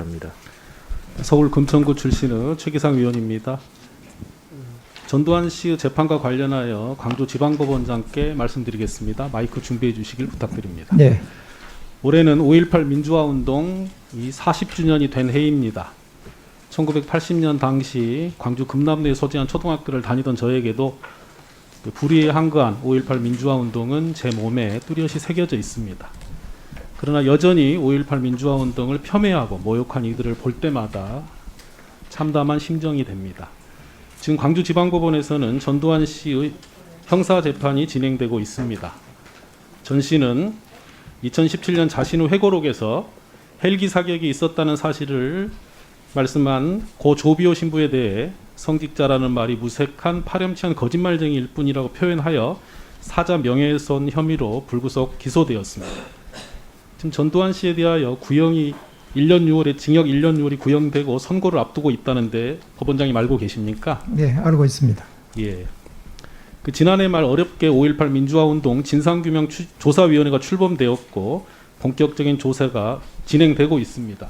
합니다. 서울 금천구 출신의 최기상 위원입니다. 전두환 씨의 재판과 관련하여 광주지방법원장께 말씀드리겠습니다. 마이크 준비해 주시길 부탁드립니다. 네, 올해는 5.18 민주화운동 이 40주년이 된 해입니다. 1980년 당시 광주 금남로에 소재한 초등학교를 다니던 저에게도 그 불의에 한거한 5.18 민주화운동은 제 몸에 뚜렷이 새겨져 있습니다. 그러나 여전히 5.18 민주화운동을 폄훼하고 모욕한 이들을 볼 때마다 참담한 심정이 됩니다. 지금 광주지방법원에서는 전두환 씨의 형사 재판이 진행되고 있습니다. 전 씨는 2017년 자신의 회고록에서 헬기 사격이 있었다는 사실을 말씀한 고 조비오 신부에 대해 성직자라는 말이 무색한 파렴치한 거짓말쟁이일 뿐이라고 표현하여 사자 명예훼손 혐의로 불구속 기소되었습니다. 지금 전두환 씨에 대하여 구형이 1년 6월에 징역 1년 6월이 구형되고 선고를 앞두고 있다는데 법원장님 알고 계십니까? 네 알고 있습니다. 예. 그 지난해 말 어렵게 5.18 민주화운동 진상규명 추- 조사위원회가 출범되었고 본격적인 조사가 진행되고 있습니다.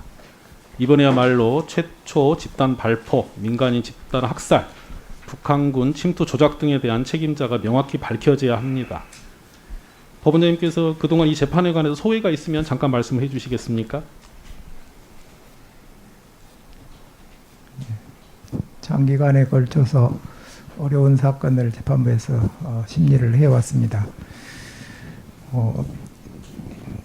이번에야말로 최초 집단 발포, 민간인 집단 학살, 북한군 침투 조작 등에 대한 책임자가 명확히 밝혀져야 합니다. 법원장님께서 그동안 이 재판에 관해서 소회가 있으면 잠깐 말씀해 주시겠습니까? 장기간에 걸쳐서 어려운 사건을 재판부에서 어, 심리를 해왔습니다. 어,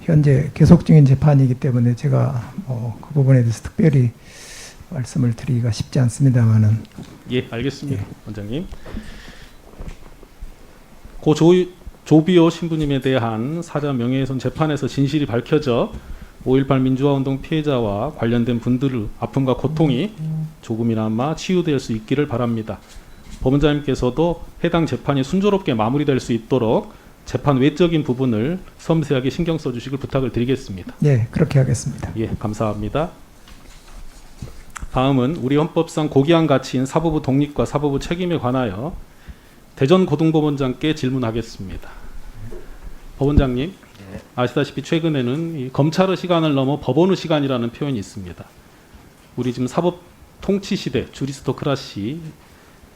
현재 계속 중인 재판이기 때문에 제가 어, 그 부분에 대해서 특별히 말씀을 드리기가 쉽지 않습니다만은 예, 알겠습니다, 원장님. 고 조, 조비오 신부님에 대한 사자 명예훼손 재판에서 진실이 밝혀져 5.18 민주화운동 피해자와 관련된 분들의 아픔과 고통이 조금이나마 치유될 수 있기를 바랍니다. 법원장님께서도 해당 재판이 순조롭게 마무리될 수 있도록 재판 외적인 부분을 섬세하게 신경 써주시길 부탁을 드리겠습니다. 네 그렇게 하겠습니다. 예, 감사합니다. 다음은 우리 헌법상 고귀한 가치인 사법부 독립과 사법부 책임에 관하여 대전 고등법원장께 질문하겠습니다. 법원장님, 아시다시피 최근에는 이 검찰의 시간을 넘어 법원의 시간이라는 표현이 있습니다. 우리 지금 사법 통치 시대, 주리스토크라시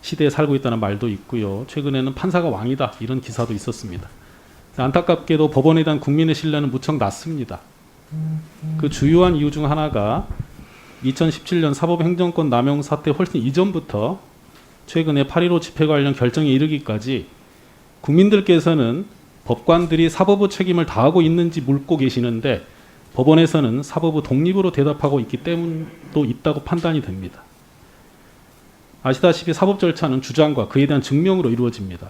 시대에 살고 있다는 말도 있고요. 최근에는 판사가 왕이다 이런 기사도 있었습니다. 안타깝게도 법원에 대한 국민의 신뢰는 무척 낮습니다. 그 주요한 이유 중 하나가 2017년 사법행정권 남용 사태 훨씬 이전부터 최근에 8.15 집회 관련 결정에 이르기까지 국민들께서는 법관들이 사법부 책임을 다하고 있는지 묻고 계시는데 법원에서는 사법부 독립으로 대답하고 있기 때문도 있다고 판단이 됩니다. 아시다시피 사법 절차는 주장과 그에 대한 증명으로 이루어집니다.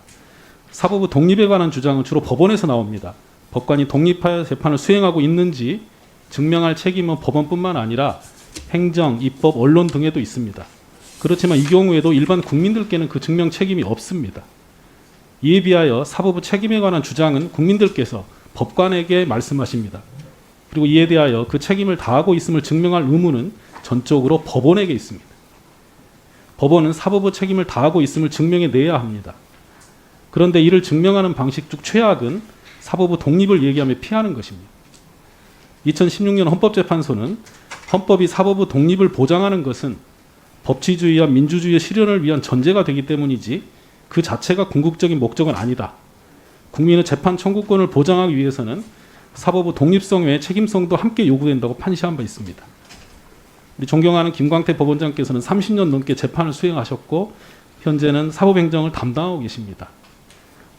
사법부 독립에 관한 주장은 주로 법원에서 나옵니다. 법관이 독립하여 재판을 수행하고 있는지 증명할 책임은 법원뿐만 아니라 행정, 입법, 언론 등에도 있습니다. 그렇지만 이 경우에도 일반 국민들께는 그 증명 책임이 없습니다. 이에 비하여 사법부 책임에 관한 주장은 국민들께서 법관에게 말씀하십니다. 그리고 이에 대하여 그 책임을 다하고 있음을 증명할 의무는 전적으로 법원에게 있습니다. 법원은 사법부 책임을 다하고 있음을 증명해 내야 합니다. 그런데 이를 증명하는 방식 중 최악은 사법부 독립을 얘기하며 피하는 것입니다. 2016년 헌법재판소는 헌법이 사법부 독립을 보장하는 것은 법치주의와 민주주의의 실현을 위한 전제가 되기 때문이지 그 자체가 궁극적인 목적은 아니다. 국민의 재판 청구권을 보장하기 위해서는 사법부 독립성 외에 책임성도 함께 요구된다고 판시한 바 있습니다. 우리 존경하는 김광태 법원장께서는 30년 넘게 재판을 수행하셨고 현재는 사법행정을 담당하고 계십니다.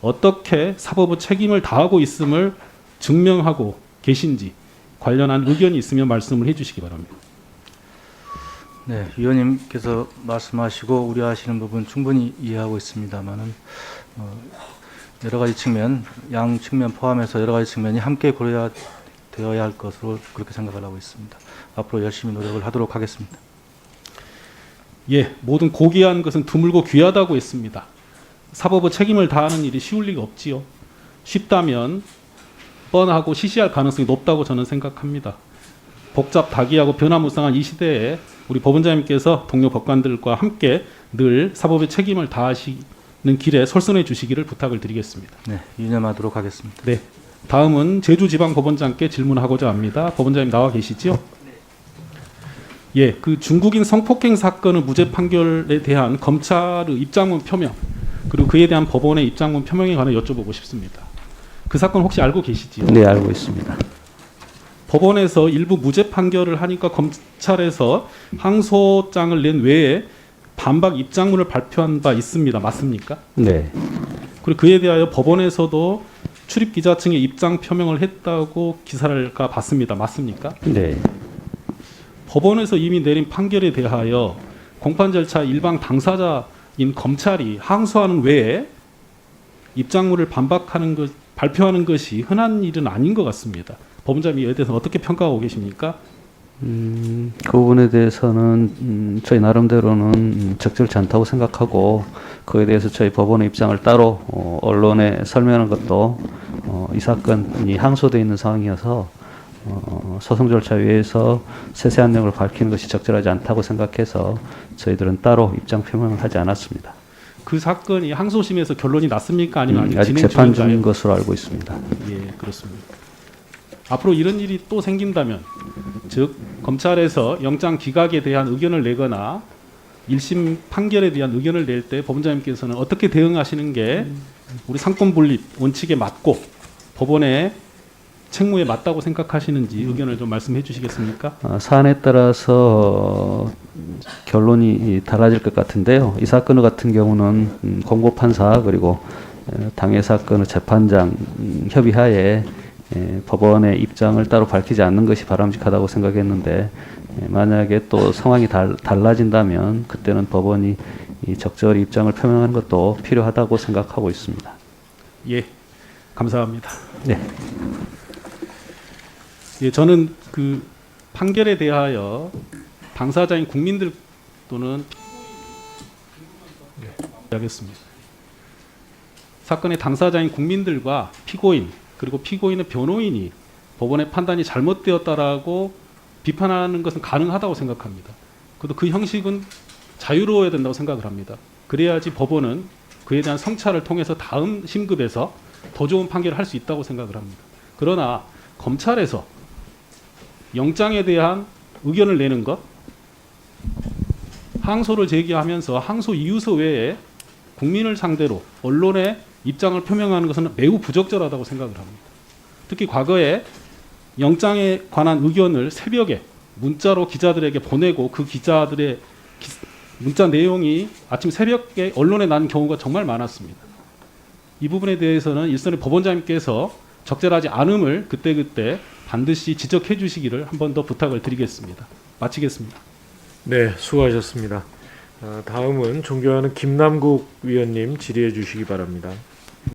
어떻게 사법부 책임을 다하고 있음을 증명하고 계신지 관련한 의견이 있으면 말씀을 해주시기 바랍니다. 네, 위원님께서 말씀하시고 우려하시는 부분 충분히 이해하고 있습니다만은 어, 여러 가지 측면, 양 측면 포함해서 여러 가지 측면이 함께 고려야 되어야 할 것으로 그렇게 생각을 하고 있습니다. 앞으로 열심히 노력을 하도록 하겠습니다. 예, 모든 고귀한 것은 드물고 귀하다고 했습니다. 사법부 책임을 다하는 일이 쉬울 리가 없지요. 쉽다면 뻔하고 시시할 가능성이 높다고 저는 생각합니다. 복잡 다기하고 변화무쌍한 이 시대에 우리 법원장님께서 동료 법관들과 함께 늘 사법의 책임을 다하시는 길에 솔선해 주시기를 부탁을 드리겠습니다. 네, 유념하도록 하겠습니다. 네. 다음은 제주지방법원장께 질문하고자 합니다. 법원장님 나와 계시죠? 예, 그 중국인 성폭행 사건의 무죄 판결에 대한 검찰의 입장문 표명 그리고 그에 대한 법원의 입장문 표명에 관해 여쭤보고 싶습니다. 그 사건 혹시 알고 계시지요? 네, 알고 있습니다. 법원에서 일부 무죄 판결을 하니까 검찰에서 항소장을 낸 외에 반박 입장문을 발표한 바 있습니다. 맞습니까? 네, 그리고 그에 대하여 법원에서도 출입 기자층의 입장 표명을 했다고 기사를가 봤습니다. 맞습니까? 네, 법원에서 이미 내린 판결에 대하여 공판 절차 일방 당사자인 검찰이 항소하는 외에 입장문을 반박하는 것 발표하는 것이 흔한 일은 아닌 것 같습니다. 법원장님 이에 대해서 어떻게 평가하고 계십니까? 음, 그 부분에 대해서는 음, 저희 나름대로는 음, 적절치 않다고 생각하고 그에 대해서 저희 법원의 입장을 따로 어, 언론에 설명하는 것도 어, 이 사건이 항소돼 있는 상황이어서 어, 소송 절차 위에서 세세한 내용을 밝히는 것이 적절하지 않다고 생각해서 저희들은 따로 입장 표명을 하지 않았습니다. 그 사건이 항소심에서 결론이 났습니까? 아니면 음, 아직 아직 재판? 중인 것으로 알고 있습니다. 예, 그렇습니다. 앞으로 이런 일이 또 생긴다면, 즉 검찰에서 영장 기각에 대한 의견을 내거나 1심 판결에 대한 의견을 낼 때 법원장님께서는 어떻게 대응하시는 게 우리 상권 분립 원칙에 맞고 법원의 책무에 맞다고 생각하시는지 의견을 좀 말씀해 주시겠습니까? 어, 사안에 따라서 결론이 달라질 것 같은데요. 이 사건 같은 경우는 음, 공고 판사 그리고 에, 당해 사건의 재판장 음, 협의하에 에, 법원의 입장을 따로 밝히지 않는 것이 바람직하다고 생각했는데 에, 만약에 또 상황이 달, 달라진다면 그때는 법원이 이 적절히 입장을 표명하는 것도 필요하다고 생각하고 있습니다. 예, 감사합니다. 네. 예, 저는 그 판결에 대하여 당사자인 국민들 또는 하겠습니다. 사건의 당사자인 국민들과 피고인 그리고 피고인의 변호인이 법원의 판단이 잘못되었다라고 비판하는 것은 가능하다고 생각합니다. 그래도 그 형식은 자유로워야 된다고 생각을 합니다. 그래야지 법원은 그에 대한 성찰을 통해서 다음 심급에서 더 좋은 판결을 할 수 있다고 생각을 합니다. 그러나 검찰에서 영장에 대한 의견을 내는 것, 항소를 제기하면서 항소 이유서 외에 국민을 상대로 언론의 입장을 표명하는 것은 매우 부적절하다고 생각을 합니다. 특히 과거에 영장에 관한 의견을 새벽에 문자로 기자들에게 보내고 그 기자들의 기- 문자 내용이 아침 새벽에 언론에 나는 경우가 정말 많았습니다. 이 부분에 대해서는 일선의 법원장님께서 적절하지 않음을 그때그때 반드시 지적해 주시기를 한 번 더 부탁을 드리겠습니다. 마치겠습니다. 네, 수고하셨습니다. 아, 다음은 존경하는 김남국 위원님 질의해 주시기 바랍니다.